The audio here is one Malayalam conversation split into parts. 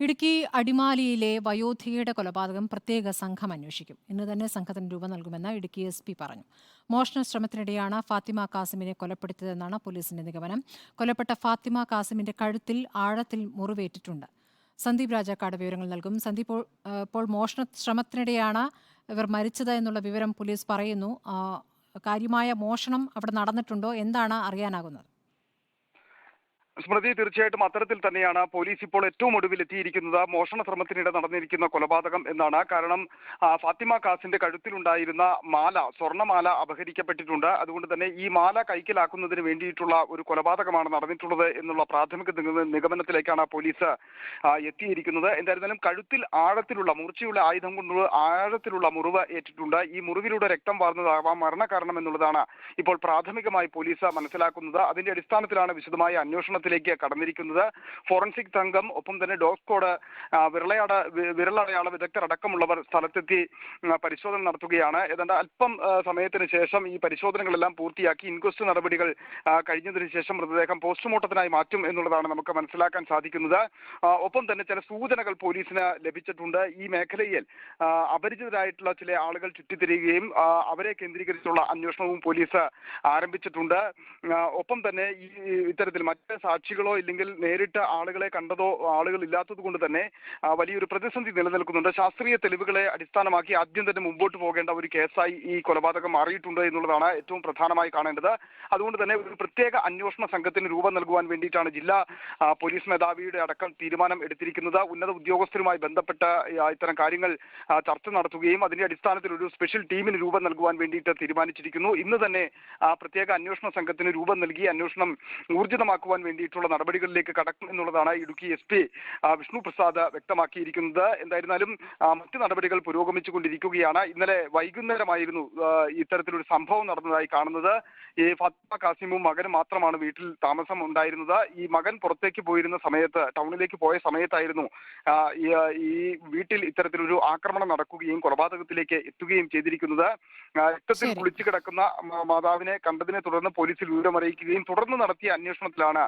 ഇടുക്കി അടിമാലിയിലെ വയോധികയുടെ കൊലപാതകം പ്രത്യേക സംഘം അന്വേഷിക്കും. ഇന്ന് തന്നെ സംഘത്തിന് രൂപം നൽകുമെന്ന് ഇടുക്കി എസ് പി പറഞ്ഞു. മോഷണ ശ്രമത്തിനിടെയാണ് ഫാത്തിമ കാസിമിനെ കൊലപ്പെടുത്തിയതെന്നാണ് പോലീസിന്റെ നിഗമനം. കൊല്ലപ്പെട്ട ഫാത്തിമ കാസിമിന്റെ കഴുത്തിൽ ആഴത്തിൽ മുറിവേറ്റിട്ടുണ്ട്. സന്ദീപ് രാജാക്കാട് വിവരങ്ങൾ നൽകും. സന്ദീപ് ഇപ്പോൾ, മോഷണ ശ്രമത്തിനിടെയാണ് ഇവർ മരിച്ചത് എന്നുള്ള വിവരം പോലീസ് പറയുന്നു. കാര്യമായ മോഷണം അവിടെ നടന്നിട്ടുണ്ടോ? എന്താണ് അറിയാനാകുന്നത്? സ്മൃതി തീർച്ചയായിട്ടും അത്തരത്തിൽ തന്നെയാണ് പോലീസ് ഇപ്പോൾ ഏറ്റവും ഒടുവിൽ എത്തിയിരിക്കുന്നത്. മോഷണ ശ്രമത്തിനിടെ നടന്നിരിക്കുന്ന കൊലപാതകം എന്നാണ്. കാരണം ഫാത്തിമ കാസിന്റെ കഴുത്തിലുണ്ടായിരുന്ന മാല സ്വർണമാല അപഹരിക്കപ്പെട്ടിട്ടുണ്ട്. അതുകൊണ്ട് തന്നെ ഈ മാല കൈക്കലാക്കുന്നതിന് വേണ്ടിയിട്ടുള്ള ഒരു കൊലപാതകമാണ് നടന്നിട്ടുള്ളത് എന്നുള്ള പ്രാഥമിക നിഗമ- നിഗമനത്തിലേക്കാണ് പോലീസ് എത്തിയിരിക്കുന്നത്. എന്തായിരുന്നാലും കഴുത്തിൽ ആഴത്തിലുള്ള മൂർച്ചയുള്ള ആയുധം കൊണ്ട് ആഴത്തിലുള്ള മുറിവ് ഏറ്റിട്ടുണ്ട്. ഈ മുറിവിലൂടെ രക്തം വാർന്നതാവാം മരണകാരണം എന്നുള്ളതാണ് ഇപ്പോൾ പ്രാഥമികമായി പോലീസ് മനസ്സിലാക്കുന്നത്. അതിന്റെ അടിസ്ഥാനത്തിലാണ് വിശദമായ അന്വേഷണത്തിലേക്ക് കടന്നിരിക്കുന്നത്. ഫോറൻസിക് സംഘം ഒപ്പം തന്നെ ഡോഗ് സ്ക്വാഡ് വിരളയാട വിരളടയാള വിദഗ്ധർ അടക്കമുള്ളവർ സ്ഥലത്തെത്തി പരിശോധന നടത്തുകയാണ്. ഏതാണ്ട് അല്പം സമയത്തിന് ശേഷം ഈ പരിശോധനകളെല്ലാം പൂർത്തിയാക്കി ഇൻക്വസ്റ്റ് നടപടികൾ കഴിഞ്ഞതിന് ശേഷം മൃതദേഹം പോസ്റ്റ്മോർട്ടത്തിനായി മാറ്റും എന്നുള്ളതാണ് നമുക്ക് മനസ്സിലാക്കാൻ സാധിക്കുന്നത്. ഒപ്പം തന്നെ ചില സൂചനകൾ പോലീസിന് ലഭിച്ചിട്ടുണ്ട്. ഈ മേഖലയിൽ അപരിചിതരായിട്ടുള്ള ചില ആളുകൾ ചുറ്റിത്തിരിയുകയും അവരെ കേന്ദ്രീകരിച്ചുള്ള അന്വേഷണവും പോലീസ് ആരംഭിച്ചിട്ടുണ്ട്. ഒപ്പം തന്നെ ഈ ഇത്തരത്തിൽ മറ്റ് സാക്ഷികളോ ഇല്ലെങ്കിൽ നേരിട്ട് ആളുകളെ കണ്ടതോ ആളുകൾ ഇല്ലാത്തത് കൊണ്ട് തന്നെ വലിയൊരു പ്രതിസന്ധി നിലനിൽക്കുന്നുണ്ട്. ശാസ്ത്രീയ തെളിവുകളെ അടിസ്ഥാനമാക്കി ആദ്യം തന്നെ മുമ്പോട്ട് പോകേണ്ട ഒരു കേസായി ഈ കൊലപാതകം മാറിയിട്ടുണ്ട് എന്നുള്ളതാണ് ഏറ്റവും പ്രധാനമായി കാണേണ്ടത്. അതുകൊണ്ട് തന്നെ ഒരു പ്രത്യേക അന്വേഷണ സംഘത്തിന് രൂപം നൽകുവാൻ വേണ്ടിയിട്ടാണ് ജില്ലാ പോലീസ് മേധാവിയുടെ അടക്കം തീരുമാനം എടുത്തിരിക്കുന്നത്. ഉന്നത ഉദ്യോഗസ്ഥരുമായി ബന്ധപ്പെട്ട ഇത്തരം കാര്യങ്ങൾ ചർച്ച നടത്തുകയും അതിന്റെ അടിസ്ഥാനത്തിൽ ഒരു സ്പെഷ്യൽ ടീമിന് രൂപം നൽകുവാൻ വേണ്ടിയിട്ട് തീരുമാനിച്ചിരിക്കുന്നു. ഇന്ന് തന്നെ പ്രത്യേക അന്വേഷണ സംഘത്തിന് രൂപം നൽകി അന്വേഷണം ഊർജിതമാക്കുവാൻ വേണ്ടിയിട്ടുള്ള നടപടികളിലേക്ക് കടക്കും എന്നുള്ളതാണ് ഇടുക്കി എസ് പി വിഷ്ണു പ്രസാദ് വ്യക്തമാക്കിയിരിക്കുന്നത്. എന്തായിരുന്നാലും മറ്റ് നടപടികൾ പുരോഗമിച്ചുകൊണ്ടിരിക്കുകയാണ്. ഇന്നലെ വൈകുന്നേരമായിരുന്നു ഇത്തരത്തിലൊരു സംഭവം നടന്നതായി കാണുന്നത്. ഈ ഫത്മ കാസിമും മകനും മാത്രമാണ് വീട്ടിൽ താമസം ഉണ്ടായിരുന്നത്. ഈ മകൻ പുറത്തേക്ക് പോയിരുന്ന സമയത്ത് ടൗണിലേക്ക് പോയ സമയത്തായിരുന്നു ഈ, വീട്ടിൽ ഇത്തരത്തിലൊരു ആക്രമണം നടക്കുകയും കൊലപാതകത്തിലേക്ക് എത്തുകയും ചെയ്തിരിക്കുന്നത്. രക്തത്തിൽ കുളിച്ചു കിടക്കുന്ന മാതാവിനെ കണ്ടതിനെ തുടർന്ന് പോലീസിൽ വിവരമറിയിക്കുകയും തുടർന്ന് നടത്തിയ അന്വേഷണത്തിലാണ്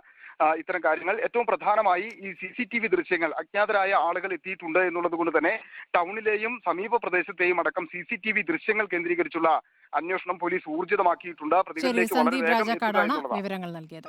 ഇത്തരം കാര്യങ്ങൾ. ഏറ്റവും പ്രധാനമായി ഈ സി സി ടി വി ദൃശ്യങ്ങൾ അജ്ഞാതരായ ആളുകൾ എത്തിയിട്ടുണ്ട് എന്നുള്ളത് കൊണ്ട് തന്നെ ടൗണിലെയും സമീപ പ്രദേശത്തെയും അടക്കം സി സി ടി വി ദൃശ്യങ്ങൾ കേന്ദ്രീകരിച്ചുള്ള അന്വേഷണം പോലീസ് ഊർജിതമാക്കിയിട്ടുണ്ട്. പ്രതികളിലേക്ക് വളരെ വേഗം വിവരങ്ങൾ നൽകിയത്.